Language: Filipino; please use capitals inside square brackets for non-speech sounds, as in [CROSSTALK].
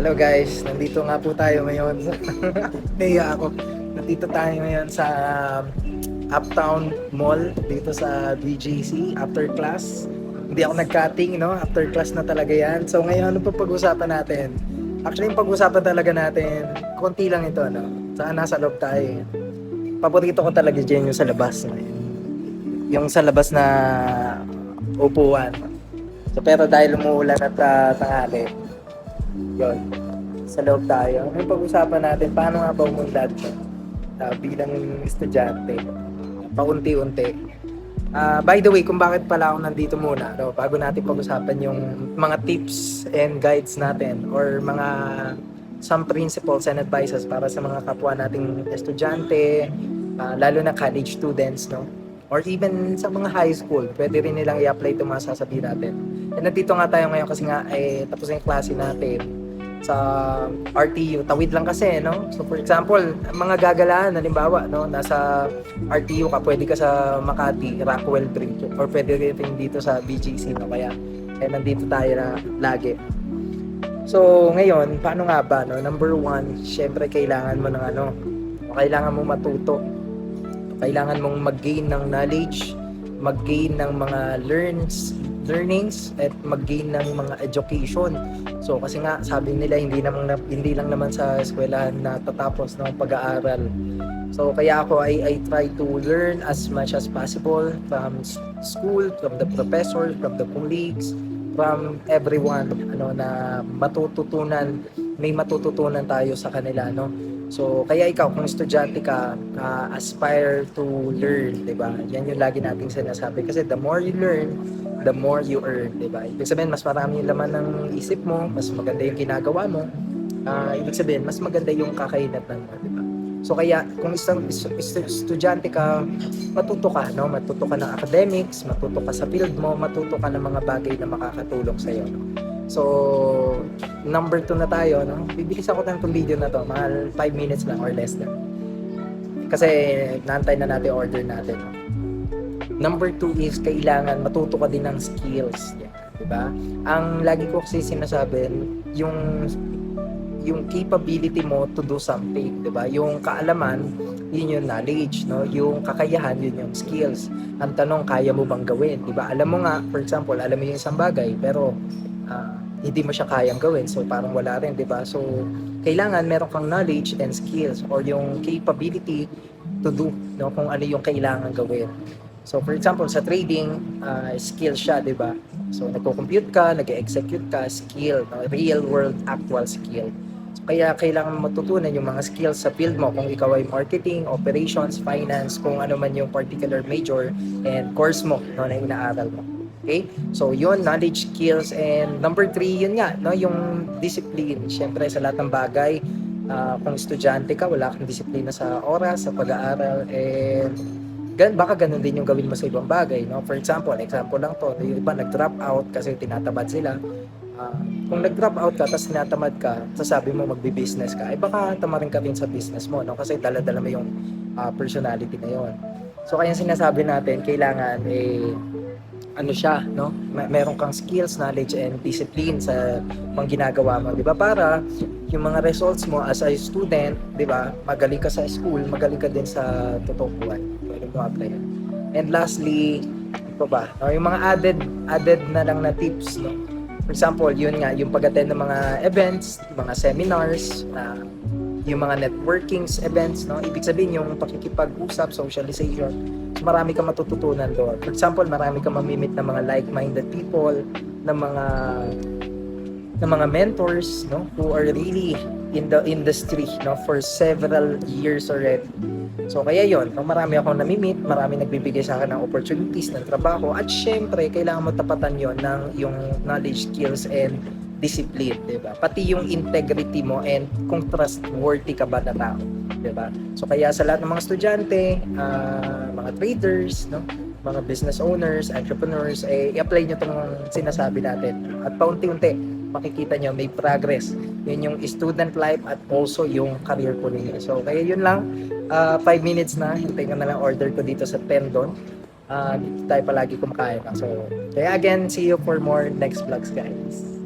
Hello guys, nandito nga po tayo ngayon sa [LAUGHS] Naiya ako. Nandito tayo ngayon sa um, Uptown Mall dito sa BGC after class. Hindi ako nag-cutting, no? After class na talaga yan. So ngayon, ano pa pag-usapan natin? Actually, yung pag-usapan talaga natin, konti lang ito, no? Saan nasa loob tayo. eh. Paborito ko talaga dyan yung sa labas. No? Yung sa labas na upuan. So, pero dahil umuulan at uh, tanghali, yun. Sa loob tayo. Yung pag-usapan natin, paano nga ba umunlad no? Ah, bilang estudyante, paunti-unti. Ah, by the way, kung bakit pala ako nandito muna, no, bago natin pag-usapan yung mga tips and guides natin or mga some principles and advices para sa mga kapwa nating estudyante, ah, lalo na college students, no? Or even sa mga high school, pwede rin nilang i-apply itong mga sasabihin natin. And nandito nga tayo ngayon kasi nga eh, tapos na yung klase natin sa RTU. Tawid lang kasi, no? So for example, mga gagalaan, halimbawa, no? Nasa RTU ka, pwede ka sa Makati, Rockwell Bridge, or pwede rin dito sa BGC, no? Kaya, kaya nandito tayo na lagi. So, ngayon, paano nga ba, no? Number one, syempre, kailangan mo ng ano, kailangan mo matuto. Kailangan mong mag-gain ng knowledge, mag-gain ng mga learns, learnings, at mag-gain ng mga education. So, kasi nga, sabi nila, hindi, naman, na- hindi lang naman sa eskwelahan na tatapos ng pag-aaral. So, kaya ako, I, I try to learn as much as possible from school, from the professors, from the colleagues, from everyone ano na matututunan may matututunan tayo sa kanila no so kaya ikaw kung estudyante ka uh, aspire to learn 'di ba yan yung lagi nating sinasabi kasi the more you learn the more you earn 'di ba ibig sabihin mas marami yung laman ng isip mo mas maganda yung ginagawa mo Ah, ibig sabihin mas maganda yung kakainatan mo 'di ba so kaya kung isang is- is- estudyante ka matuto ka, no? Matuto ka ng academics, matuto ka sa field mo, matuto ka ng mga bagay na makakatulong sa iyo. No? So, number two na tayo, no? Bibilis ako ng video na to, mga 5 minutes lang or less lang. Kasi naantay na natin order natin. No? Number two is kailangan matuto ka din ng skills. Yan, di ba? Ang lagi ko kasi sinasabi, yung yung capability mo to do something, 'di ba? Yung kaalaman, yun yung knowledge, no? Yung kakayahan, yun yung skills. Ang tanong, kaya mo bang gawin, 'di ba? Alam mo nga, for example, alam mo yung isang bagay, pero ah, hindi mo siya kayang gawin. So parang wala rin, 'di ba? So kailangan meron kang knowledge and skills or yung capability to do, no? Kung ano yung kailangan gawin. So for example, sa trading, ah, skill siya, 'di ba? So nagko-compute ka, nag-execute ka, skill, no? real world actual skill. So, kaya kailangan matutunan yung mga skills sa field mo kung ikaw ay marketing, operations, finance, kung ano man yung particular major and course mo no, na inaaral mo. Okay? So, yun, knowledge, skills, and number three, yun nga, no, yung discipline. Siyempre, sa lahat ng bagay, ah, kung estudyante ka, wala kang disiplina sa oras, sa pag-aaral, and gan baka ganun din yung gawin mo sa ibang bagay, no? For example, example lang to, yung iba nag-drop out kasi tinatamad sila. Ah, kung nag-drop out ka tapos tinatamad ka, sasabi mo magbi-business ka, ay baka tamarin ka din sa business mo, no? Kasi dala-dala mo yung ah, personality na yon. So kaya sinasabi natin, kailangan eh ano siya, no? May- meron kang skills, knowledge, and discipline sa mga ginagawa mo, di ba? Para yung mga results mo as a student, di ba? Magaling ka sa school, magaling ka din sa totoong buhay. Pwede mo apply. And lastly, ito ba? No, yung mga added added na lang na tips, no? For example, yun nga, yung pag-attend ng mga events, mga seminars, na yung mga networkings events, no? Ibig sabihin yung pakikipag-usap, socialization. Marami kang matututunan doon. For example, marami kang mamimit ng mga like-minded people, ng mga ng mga mentors, no? Who are really in the industry, no? For several years already. So, kaya yon no? marami akong namimit, marami nagbibigay sa akin ng opportunities ng trabaho, at syempre, kailangan mo tapatan yon ng yung knowledge, skills, and discipline, di ba? Pati yung integrity mo and kung trustworthy ka ba na tao, di ba? So kaya sa lahat ng mga estudyante, ah, mga traders, no? mga business owners, entrepreneurs, eh, i-apply nyo itong sinasabi natin. At paunti-unti, makikita nyo may progress. Yun yung student life at also yung career po ninyo. So, kaya yun lang. 5 minutes na. Hintayin ko na lang order ko dito sa Tendon. Ah, dito tayo palagi kumakain. So, kaya again, see you for more next vlogs, guys.